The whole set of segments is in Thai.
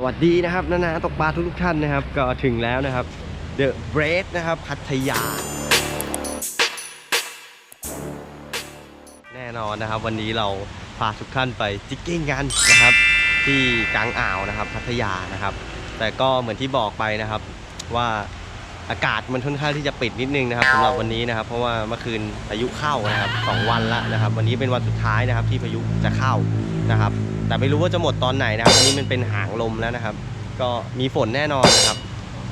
สวัสดีนะครับนานาตกปลาทุกๆท่านนะครับ ก็ถึงแล้วนะครับเดอะเบรดนะครับพัทยา แน่นอนนะครับ วันนี้เราพาทุกท่านไปจิกกิ้งกันนะครับ ที่กลางอ่าวนะครับพัทยานะครับ แต่ก็เหมือนที่บอกไปนะครับว่า อากาศมันค่อนข้างที่จะปิดนิดนึงนะครับสำหรับวันนี้นะครับ เพราะว่าเมื่อคืนพายุเข้านะครับสองวันละนะครับ วันนี้เป็นวันสุดท้ายนะครับ ที่พายุจะเข้านะครับ แต่ไม่รู้ว่าจะหมดตอนไหนนะครับอันนี้มันเป็นหางลมแล้วนะครับ ก็มีฝนแน่นอนนะครับ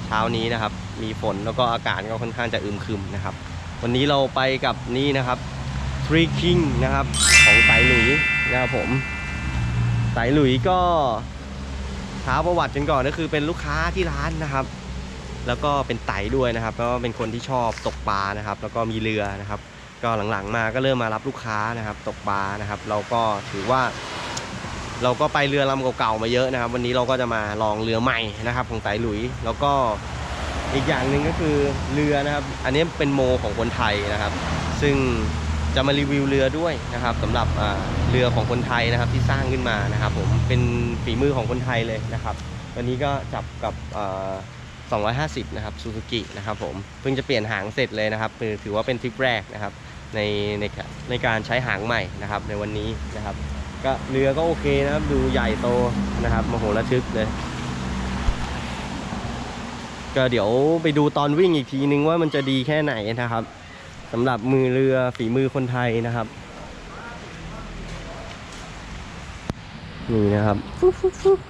เช้านี้นะครับ มีฝนแล้วก็อากาศก็ค่อนข้างจะอึมครึมนะครับ วันนี้เราไปกับนี่นะครับ Three King นะครับของสายหลุยนะครับผมสายหลุยก็เท้าประวัติกันก่อนก็คือเป็นลูกค้าที่ร้านนะครับ แล้วก็เป็นไตด้วยนะครับแล้วก็เป็นคนที่ชอบตกปลานะครับ แล้วก็มีเรือนะครับ ก็หลังๆมาก็เริ่มมารับลูกค้านะครับ ตกปลานะครับ เราก็ถือว่า เราก็ไปเรือลำเก่าๆมาเยอะนะครับ วันนี้เราก็จะมาลองเรือใหม่นะครับของไตหลุย แล้วก็อีกอย่างหนึ่งก็คือเรือนะครับ อันนี้เป็นโมของคนไทยนะครับ ซึ่งจะมารีวิวเรือด้วยนะครับสำหรับเรือของคนไทยนะครับที่สร้างขึ้นมานะครับ ผมเป็นฝีมือของคนไทยเลยนะครับ วันนี้ก็จับกับ 250 นะครับซูซูกินะครับผมเพิ่งจะเปลี่ยนหางเสร็จเลยนะครับคือถือว่าเป็นทริปแรกนะครับในในในการใช้หางใหม่นะครับในวันนี้นะครับ ก็เรือก็โอเคนะครับ ดูใหญ่โตนะครับมโหระทึกเลย ก็เดี๋ยวไปดูตอนวิ่งอีกทีนึงว่ามันจะดีแค่ไหนนะครับสำหรับมือเรือฝีมือคนไทยนะครับนี่นะครับฟุ๊บฟุ๊บฟุ๊บ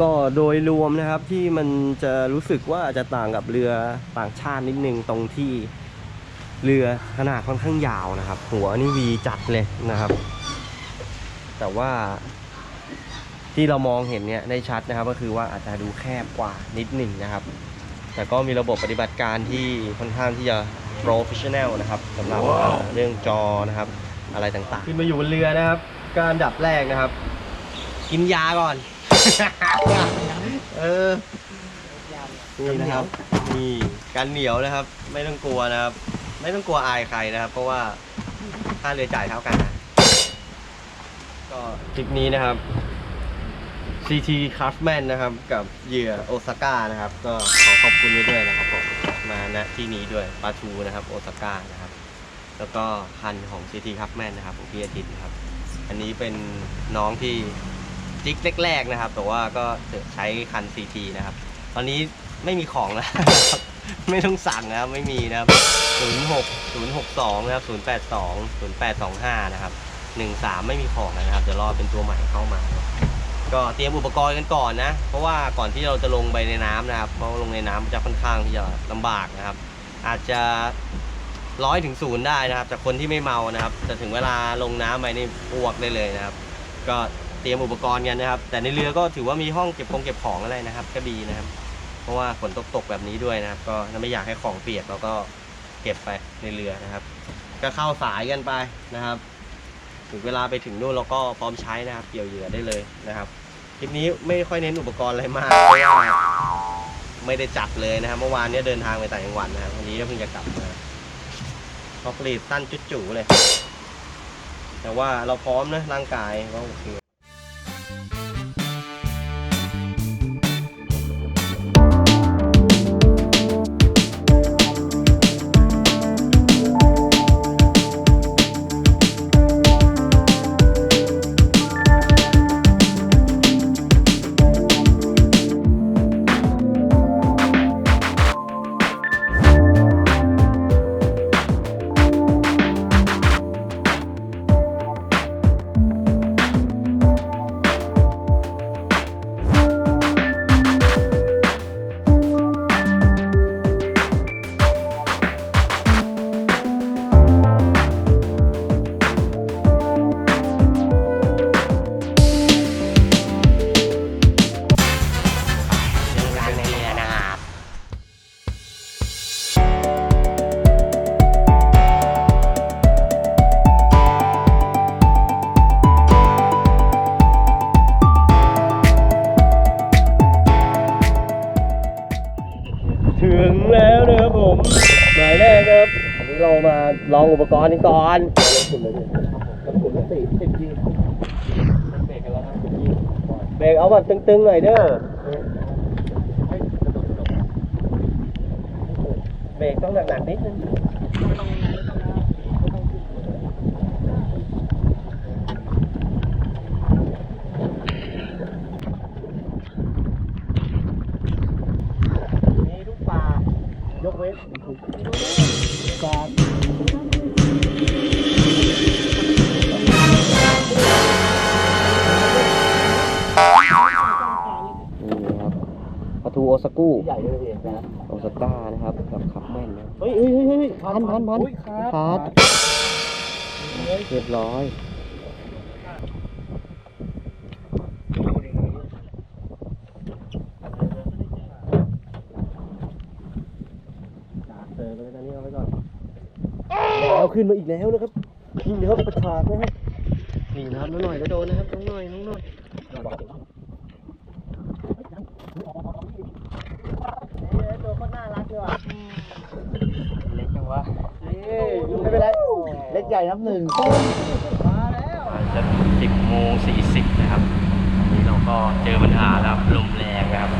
ก็โดยรวมนะครับที่มันจะรู้สึกว่าจะต่างกับเรือต่างชาตินิดนึงตรงที่เรือขนาดค่อนข้างยาวนะครับ หัวนี่วีจัดเลยนะครับ แต่ว่าที่เรามองเห็นเนี่ยได้ชัดนะครับ ก็คือว่าอาจจะดูแคบกว่านิดหนึ่งนะครับ แต่ก็มีระบบปฏิบัติการที่ค่อนข้างที่จะ professional นะครับสำหรับเรื่องจอนะครับ อะไรต่างๆขึ้นมาอยู่บนเรือนะครับ การอันดับแรกนะครับ กินยาก่อน เออนี่นะครับ นี่การเหนียวนะครับ ไม่ต้องกลัวนะครับ ไม่ต้องกลัวอายใครนะครับ เพราะว่าค่าเรือจ่ายเท่ากันนะก็คลิปนี้นะครับ CT Craftman นะครับ กับเหยื่อโอซาก้านะครับ ก็ขอขอบคุณไว้ด้วยนะครับผมมาณที่นี้ด้วยปาทูนะครับโอซาก้านะครับ แล้วก็คันของ CT Craftman นะครับของพี่อาทิตย์นะครับ อันนี้เป็นน้องที่ จิ๊กแรกๆนะครับ แต่ว่าก็ใช้คัน CT นะครับ ตอนนี้ไม่มีของแล้ว ไม่ต้องสั่งนะครับ ไม่มีนะครับ 06 062 นะครับ 082 0825 นะครับ 13 ไม่มีของนะครับ เดี๋ยวรอเป็นตัวใหม่เข้ามา ก็เตรียมอุปกรณ์กันก่อนนะ เพราะว่าก่อนที่เราจะลงไปในน้ำนะครับ เพราะลงในน้ำจะค่อนข้างที่จะลำบากนะครับ อาจจะร้อยถึงศูนย์ได้นะครับ จากคนที่ไม่เมานะครับ แต่ถึงเวลาลงน้ำไปนี่อ้วกได้เลยนะครับ ก็ เตรียมอุปกรณ์กันนะครับ แต่ในเรือก็ถือว่ามีห้องเก็บของเก็บของอะไรนะครับ ก็ดีนะครับ เพราะว่าฝนตกตกแบบนี้ด้วยนะครับ ก็ไม่อยากให้ของเปียกเราก็เก็บไปในเรือนะครับ ก็เข้าสายกันไปนะครับ ถึงเวลาไปถึงนู่นเราก็พร้อมใช้นะครับ เกี่ยวเหยื่อได้เลยนะครับคลิปนี้ไม่ค่อยเน้นอุปกรณ์อะไรมากเพราะว่าไม่ได้จัดเลยนะครับ เมื่อวานเนี้เดินทางไปต่างจังหวัดนะครับวันนี้ก็เพิ่งจะกลับมาพอกรีดสั้นจุดจูเลย แต่ว่าเราพร้อมนะร่างกายก็โอเค ลองอุปกรณ์กันก่อนคุณเลยคุณละสี่สิบยี่เบรกกันแล้วนะเบเบรกเอาแบบตึงๆหน่อยเด้อเบรกต้องหนักๆนิดนึง ปลาทูโอซากุใหญ่เลยพี่นะโอซาก้านะครับกับขับแม่นนะเฮ้ยเฮ้ยเฮ้ยเฮ้ยพันพันพันอุ๊ยครับขาดเรียบร้อยเจอไปตอนนี้เอาไว้ก่อนเอาขึ้นมาอีกแล้วนะครับนี่นะครับประชาดนะครับนี่นะครับน้องหน่อยก็โดนนะครับน้องหน่อยน้องหน่อย ตัวค นน่ารักเลยว่ะเล็กจังวะไม่เป็นไร เล็กใหญ่น้ำหนึ่งมาแล้วจะสิบโมงสี่สิบนะครับวันนี้เราก็เจอปัญหาแล้วครับลมแรงนะครับ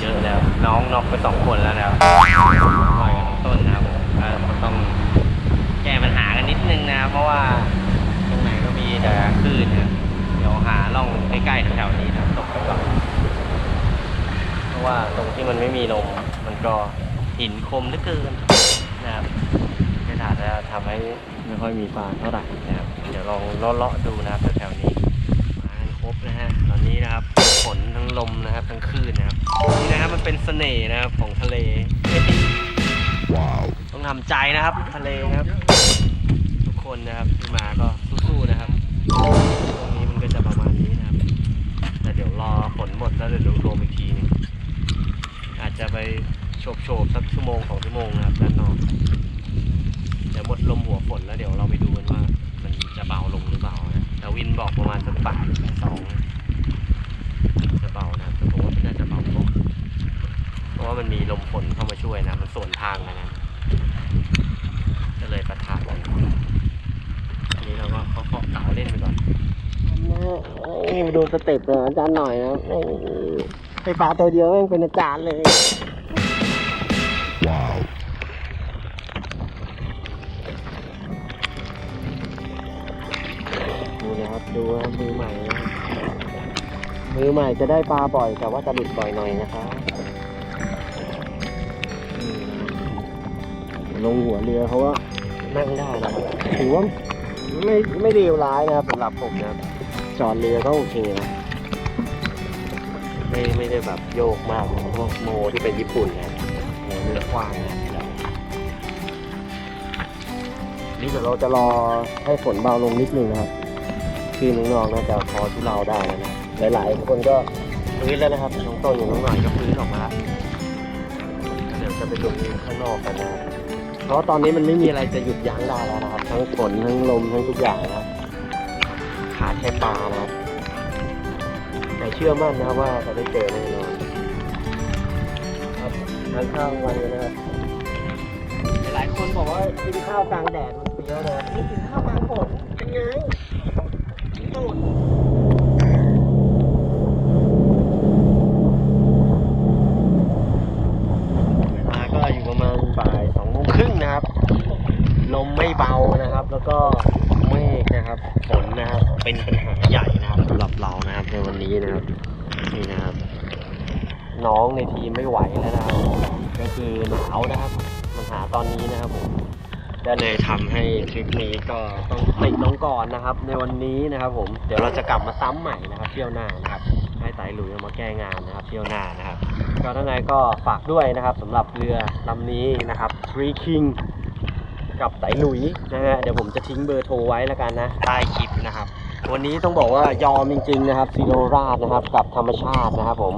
เยอะแล้วน้องน็อกไปสองคนแล้วนะครับปล่อยกับน้องต้นนะครับก็ต้องแก้ปัญหากันนิดนึงนะครับเพราะว่าตรงไหนก็มีแต่คลื่นนะครับเดี๋ยวหาล่องใกล้ๆแถวๆนี้นะครับตกไปก่อน เพราะ ว่าตรงที่มันไม่มีลมมันก็หินคมเหลือเกินนะครับก็อาจจะทำให้ไม่ค่อยมีปลาเท่าไหร่นะครับเดี๋ยวลองเลาะๆดูนะครับแถวๆนี้มากันครบนะฮะตอนนี้นะครับฝนทั้งลมนะครับทั้งคลื่นนะครับนี่นะครับมันเป็นเสน่ห์นะครับของทะเลว้าวต้องทำใจนะครับทะเลนะครับ ทุกคนนะครับที่มาก็ ว่ามันมีลมฝนเข้ามาช่วยนะ มันสวนทางกันะก็เลยประทานกันอันนี้เราก็เคาะเก่าเล่นไปก่อนนี่มาดูสเต็ปเลยอาจารย์หน่อยนะไฟฟ้าตัวเดียวแม่งเป็นอาจารย์เลยว้าวดูนะครับดูมือใหม่นะมือใหม่จะได้ปลาบ่อยแต่ว่าจะหลุดบ่อยหน่อยนะครับ ลงหัวเรือเขาว่านั่งได้นะครับถือว่าไม่ไม่เลวร้ายนะครับสำหรับผมนะครับจอดเรือก็โอเคนะไม่ไม่ได้แบบโยกมากเหมือนพวกโมที่เป็นญี่ปุ่นนะโมเรือกว้างนะนี่เดี๋ยวเราจะรอให้ฝนเบาลงนิดนึงนะครับคือน้องๆน่าจะพอทุเราได้แล้วนะหลายๆคนก็พื้นแล้วนะครับน้องต้นอยู่น้องหน่อยก็พื้นออกมาแล้วเดี๋ยวจะไปดูข้างนอกกันนะครับ เพราะตอนนี้มันไม่มีอะไรจะหยุดยั้งได้แล้วนะครับ ทั้งฝนทั้งลมทั้งทุกอย่างนะขาดแค่ปลานะครับแต่เชื่อมั่นนะว่าจะได้เจอแน่นอนครับทานข้าววันนี้นะครับหลายคนบอกว่ากินข้าวกลางแดดมันเปรี้ยวเลยนี่กินข้าวกลางฝนเป็นไงตูดวลาก็อยู่ประมาณบ่ายสองโมงครึ่งนะครับ ลมไม่เบานะครับ แล้ว ก็เมฆนะครับฝนนะครับเป็นปัญหาใหญ่นะครับสำหรับเรานะครับในวันนี้นะครับนี่นะครับ น้องในทีมไม่ไหวแล้วนะครับก็คือหนาวนะครับมันหาตอนนี้นะครับผมก็เลยทำให้ทริปนี้ก็ต้องติดลงก่อนนะครับ ในวันนี้นะครับ ผมเดี๋ยวเราจะกลับมาซ้ำใหม่นะครับ เที่ยวหน้านะครับ ให้ไต่หลุยมาแก้งานนะครับ เที่ยวหน้านะครับก็ทั้งไงก็ฝากด้วยนะครับสำหรับเรือลำนี้นะครับ Three King กับไตหลุยนะฮะเดี๋ยวผมจะทิ้งเบอร์โทรไว้แล้วกันนะใต้คลิปนะครับ วันนี้ต้องบอกว่ายอมจริง ๆ นะครับซีโรราดนะครับ กับธรรมชาตินะครับ ผม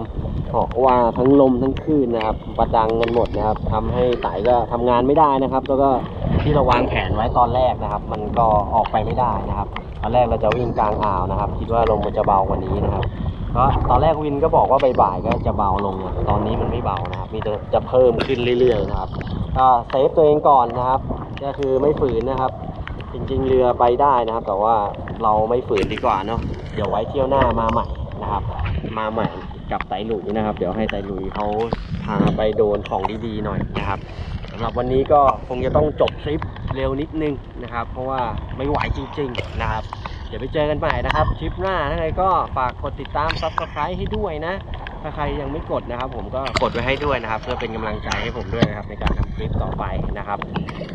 เพราะว่าทั้งลมทั้งคลื่นนะครับประดังกันหมดนะครับทำให้ไตก็ทำงานไม่ได้นะครับ แล้วก็ที่เราวางแผนไว้ตอนแรกนะครับ มันก็ออกไปไม่ได้นะครับ ตอนแรกเราจะวิ่งกลางอ่าวนะครับ คิดว่าลมมันจะเบากว่านี้นะครับ ก็ตอนแรกวินก็บอกว่าบ่ายๆก็จะเบาลงนะตอนนี้มันไม่เบานะครับ มีแต่จะเพิ่มขึ้นเรื่อยๆนะครับก็เซฟตัวเองก่อนนะครับ ก็คือไม่ฝืนนะครับ จริงๆเรือไปได้นะครับ แต่ว่าเราไม่ฝืนดีกว่าเนาะเดี๋ยวไว้เที่ยวหน้ามาใหม่นะครับ มาใหม่กับไตหลุยนะครับ เดี๋ยวให้ไตหลุยเขาพาไปโดนของดีๆหน่อยนะครับสำหรับวันนี้ก็คงจะต้องจบทริปเร็วนิดนึงนะครับ เพราะว่าไม่ไหวจริง ๆนะครับ เดี๋ยวไปเจอกันใหม่นะครับทริปหน้าถ้าไงก็ฝากกดติดตาม subscribe ให้ด้วยนะ ถ้าใครยังไม่กดนะครับ ผมก็กดไว้ให้ด้วยนะครับ เพื่อเป็นกำลังใจให้ผมด้วยนะครับ ในการทำคลิปต่อไปนะครับ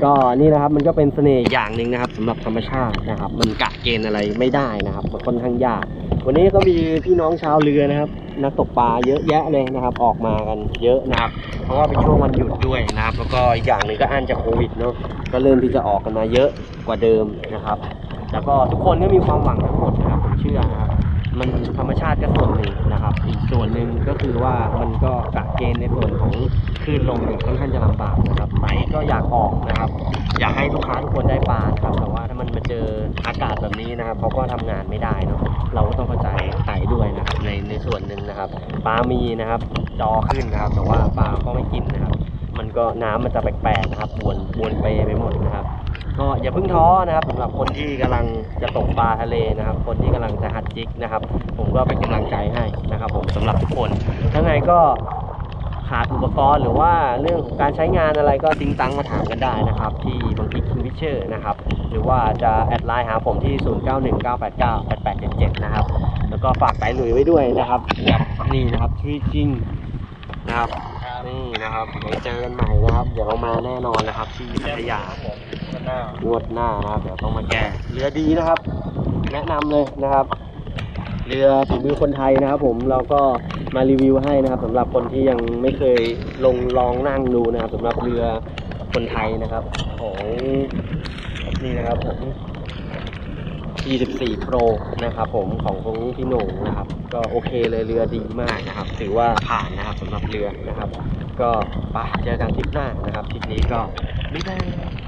ก็นี่นะครับมันก็เป็นเสน่ห์อย่างหนึ่งนะครับสำหรับธรรมชาตินะครับ มันกะเกณฑ์อะไรไม่ได้นะครับมันค่อนข้างยาก วันนี้ก็มีพี่น้องชาวเรือนะครับ นักตกปลาเยอะแยะเลยนะครับ ออกมากันเยอะนะครับ เพราะว่าเป็นช่วงวันหยุดด้วยนะครับ แล้วก็อีกอย่างหนึ่งก็อันจากโควิดเนาะก็เริ่มที่จะออกกันมาเยอะกว่าเดิมนะครับแล้วก็ทุกคนก็มีความหวังทั้งหมดนะครับผมเชื่อนะครับมันธรรมชาติก็ส่วนหนึ่งนะครับ ส่วนหนึ่งก็คือว่ามันก็กะเกณฑ์ในส่วนของคลื่นลมเนี่ยค่อนข้างจะลำบากนะครับไตก็อยากออกนะครับ อยากให้ลูกค้าทุกคนได้ปลานะครับแต่ว่าถ้ามันมาเจออากาศแบบนี้นะครับเขาก็ทำงานไม่ได้เนาะเราก็ต้องเข้าใจไตด้วยนะครับในในส่วนหนึ่งนะครับปลามีนะครับ จอขึ้นนะครับ แต่ว่าปลาก็ไม่กินนะครับ มันก็น้ำมันจะแปลกๆนะครับบวนบวนเปไปหมดนะครับ ก็อย่าเพิ่งท้อนะครับสำหรับคนที่กำลังจะตกปลาทะเลนะครับ คนที่กำลังจะหัดจิกนะครับ ผมก็เป็นกำลังใจให้นะครับ ผมสำหรับทุกคนถ้าไงก็ขาดอุปกรณ์หรือว่าเรื่องของการใช้งานอะไรก็ติ้งตังมาถามกันได้นะครับ ที่บางทีคิงวิเชอร์นะครับ หรือว่าจะแอดไลน์หาผมที่ 0919898877 นะครับ แล้วก็ฝากไตหลุยไว้ด้วยนะครับกับนี่นะครับทรีจิงนะครับนี่นะครับเดี๋ยวเจอกันใหม่นะครับ เดี๋ยวเรามาแน่นอนนะครับที่พัทยา งวดหน้านะครับเดี๋ยวต้องมาแก้เรือดีนะครับ แนะนำเลยนะครับ เรือฝีมือคนไทยนะครับ ผมเราก็มารีวิวให้นะครับสำหรับคนที่ยังไม่เคยลงลองนั่งดูนะครับสำหรับเรือคนไทยนะครับ ของนี่นะครับผม24 Pro นะครับผมของของพี่โหน่งนะครับ ก็โอเคเลยเรือดีมากนะครับ ถือว่าผ่านนะครับสำหรับเรือนะครับ ก็ไปเจอกันทริปหน้านะครับทริปนี้ก็บ๊ายบาย